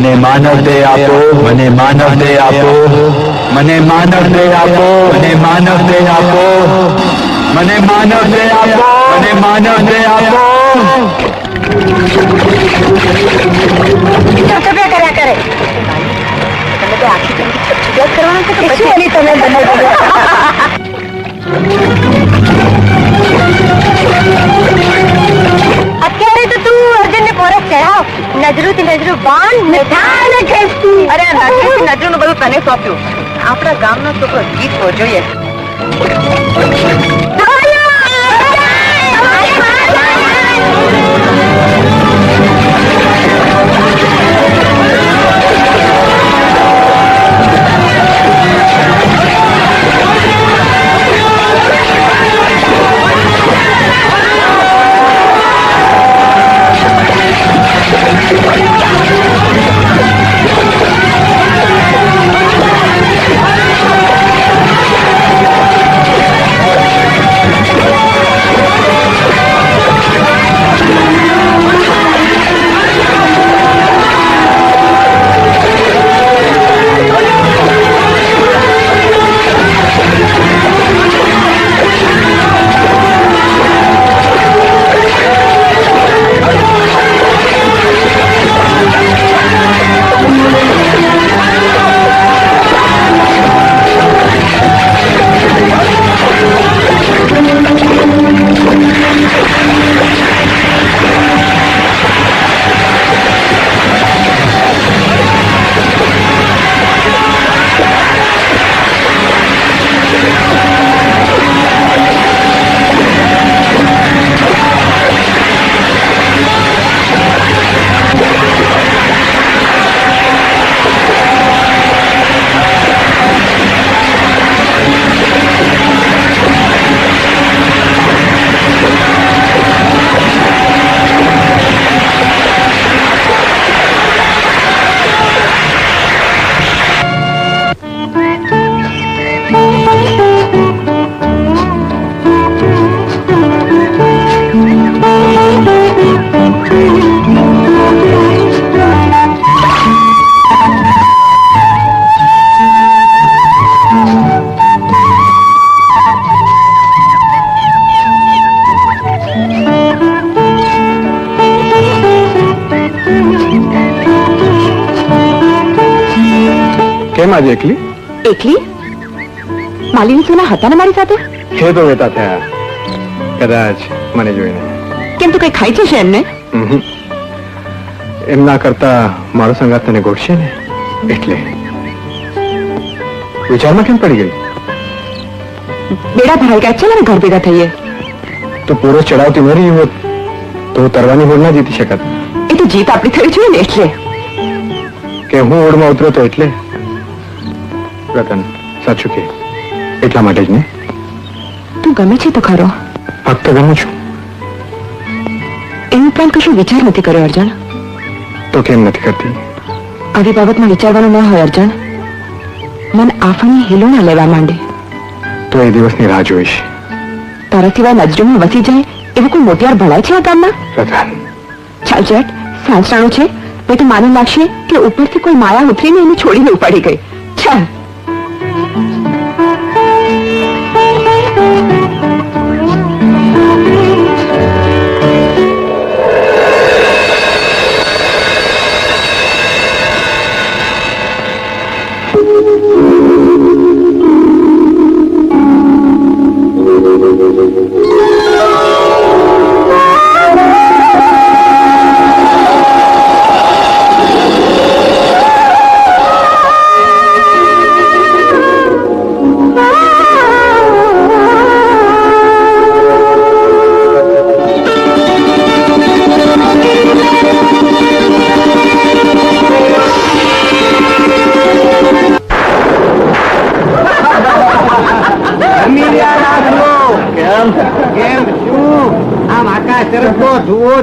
માનવ દેહ આપો મને માનવ દેહ આપો મને માનવ દેહ આપો મને માનવ દેહ આપો મને માનવ દેહ આપો મને માનવ દેહ આપો કર્યા કર્યા કરે તમે તો આખી જિંદગી છૂટ્યા જ કરવાના છો કે પછી એની તમે બંને અત્યારે ચડાવ નજરું થી નજરું બાંધ મીઠાને ખેંચતી. અરે નજરું નું બધું તને સોંપ્યું. આપણા ગામનો છોકરો જીતવો જોઈએ કેમ આજે એકલી? એકલી? માલિની સોના હતા ને મારી સાથે? ખેતો વેતા થયા. કદાચ મને જોઈને. કેમ તો કઈ ખાઈ છે એમને? એમના કરતા મારો સંગાત તને ગોઠશે ને? એટલે. વિચારમાં કેમ પડી ગઈ? બેડા ભરાઈ ગયા છે ને ઘર ભેગા થઈએ. તો પૂરો ચડાવતી મરી હોત તો તરવાની હોડ ના જીતી શકત. એ તો જીત આપણી થઈ છે ને એટલે. કે હું ઓળમાં ઉતરો તો એટલે? રતન સાચું કે? એટલા માટે જ ને? તું ગમે છે તો ખરો. ફક્ત ગમું છું. એ ઉપરાંત કશું વિચાર નથી કર્યો અર્જણ તો કેમ નથી કરતી? આવી બાબતમાં વિચારવાનું ન હોય અર્જણ મન આફણી હેલો ના લેવા માંડે. તો એ દિવસની રાહ જોઈશ. તારા સિવાય નજરોમાં વસી જાય એવું કોઈ મોટિયાર ભળાય છે આ ગામમાં? રતન. ચાલ જેટ સાંજણાનું છે. મેં તો માનું લાગશે કે ઉપરથી કોઈ માયા ઉતરીને એને છોડીને ઉપાડી ગઈ.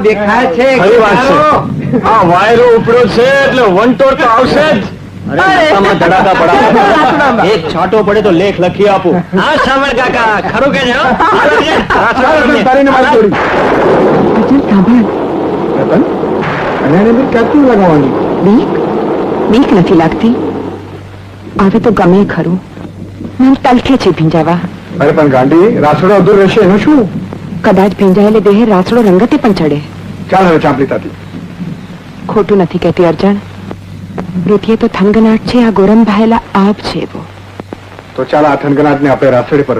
દેખાય છે ખરી વાત છે. આ વાયરો ઉપડ્યો છે એટલે વંટોળ તો આવશે જ. એક છાંટો પડે તો લેખ લખી આપો. હા કાકા ખરું કે લગાવવાની? બીક? નથી લાગતી. આવે તો ગમે ખરું. મને તલખે છે ભીંજાવા. અરે પણ ગાંડી રાસડો અધૂર રહેશે એનું શું? કદાચ ભીંજાયેલી દેહે રાસડો રંગતે પણ ચડે. ચાલ હવે ચાંપલી તાતી. ખોટું નથી કહેતી અર્જણ. પૃથ્વીએ તો થંગનાટ છે આ ગોરમ ભાયેલા આપ છે એવો. તો ચાલ આ થંગનાટ ને આપણે રાસડે પર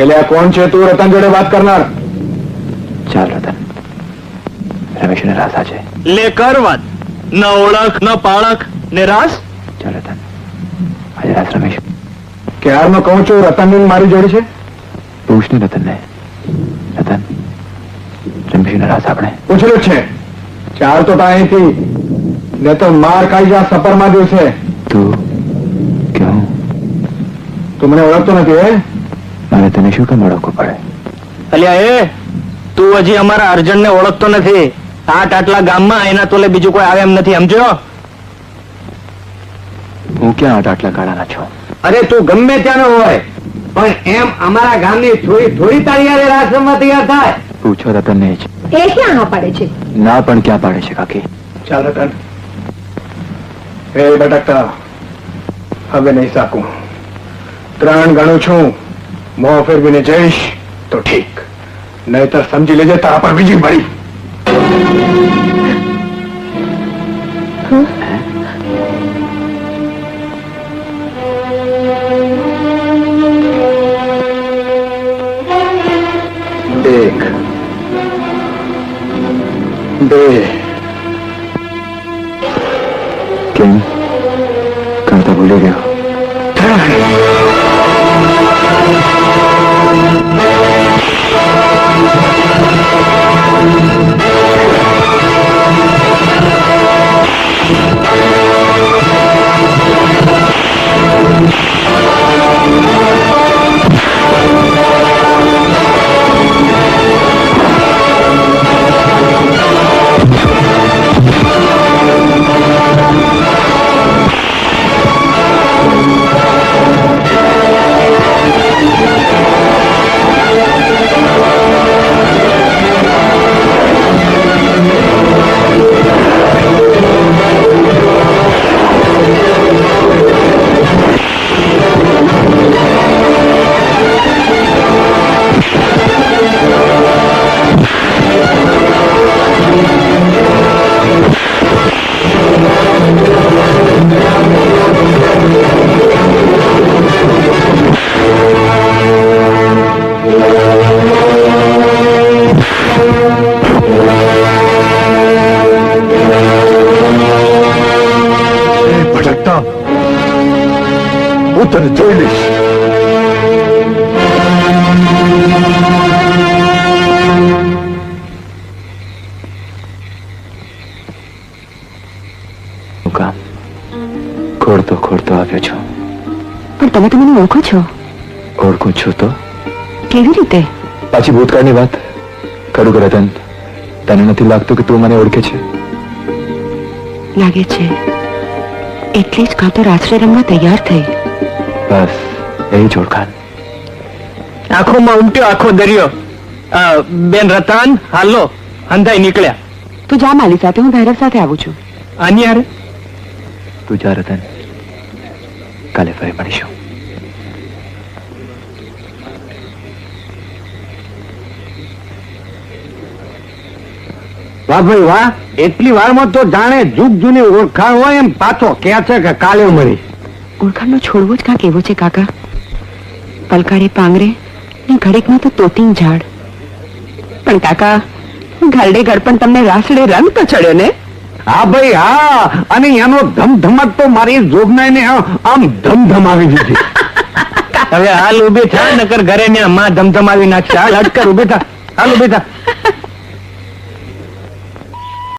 એટલે આ કોણ છે તું રતન જોડે વાત કરનાર? ચાલ રતન. રમેશને રાસા છે. લે કર વાત. ન ઓળખ ન પાળખ ને રાસ. ચાલ રતન. આજે રાસ રમેશ. ક્યારનો કહું છું રતન મારી જોડે છે? પૂછ ને રતન રમેશને રાસ આપણે. પૂછેલું છે. ચાલ તો તા અહીંથી. ને તો માર ખાઈ જા સપરમાં છે તું કેવું તું મને ઓળખતો નથી હે? મારે તને શું કામ ઓળખવું પડે? અલ્યા એ તું હજી અમારા અર્જન ને ઓળખતો નથી. આટ આટલા ગામમાં એના તોલે બીજું કોઈ આવે એમ નથી સમજો હું ક્યાં આટ આટલા કાળાના છું? અરે તું ગમે ત્યાંનો હોય પણ એમ અમારા ગામની થોડી થોડી તારી રાસમાં તૈયાર થાય. પૂછો તો તમને એ ક્યાં હા પાડે છે? ના પણ ક્યાં પાડે છે કાકી? ચાલ રતન એ બટકતા હવે નહીં સાકું. ત્રણ ગણું છું. મોં ફેરવીને જઈશ તો ઠીક નહીતર સમજી લેજે તારા પર બીજી ભરી એક બે કેમ કરતા ભૂલી ગયો ભટકતા હું તને જોઈ લઈશ ખોડતો ખોડતો આવ્યો છું. પણ તમે તો મને ઓળખો છો. ઓળખું છું તો? કેવી રીતે? પાછી ભૂતકાળની વાત કરું કે રતન તને નથી લાગતું કે તું મને ઓળખે છે? લાગે છે. એટલે જ કાં તો રાત્રે રમવા તૈયાર થઈ. બસ એ જ ઓળખાણ. આંખોમાં ઉમટ્યો આખો દરિયો. આ, બેન રતન હાલો અંધાઈ નીકળ્યા. તું જા માલી સાથે હું ભૈરવ સાથે આવું છું. આની યાર તું જા રતન. કાલે ફરી મળીશું. વાહ ભાઈ વાહ એટલી વારમાં તો જાણે જુગ જૂની ઓળખાણ હોય એમ પાછો કે છે કે કાલે મળી ઓળખાણનો છોડવો જ કાંક એવો છે કાકા. પલકારે પાંગરે ને ઘડીકમાં તો તોતીન ઝાડ. પણ કાકા ઘરડે ઘર પણ તમને રાસડે રંગ તો ચડ્યો ને? હા ભાઈ હા. અને એનો ધમધમાટ તો મારી જોગનાઈને આમ ધમધમાવી દીધી. હવે હાલ ઊભી થા નકર ઘરે ને માં ધમધમાવી નાખશે. હાલ અટકર ઊભી થા હાલ ઊભી થા.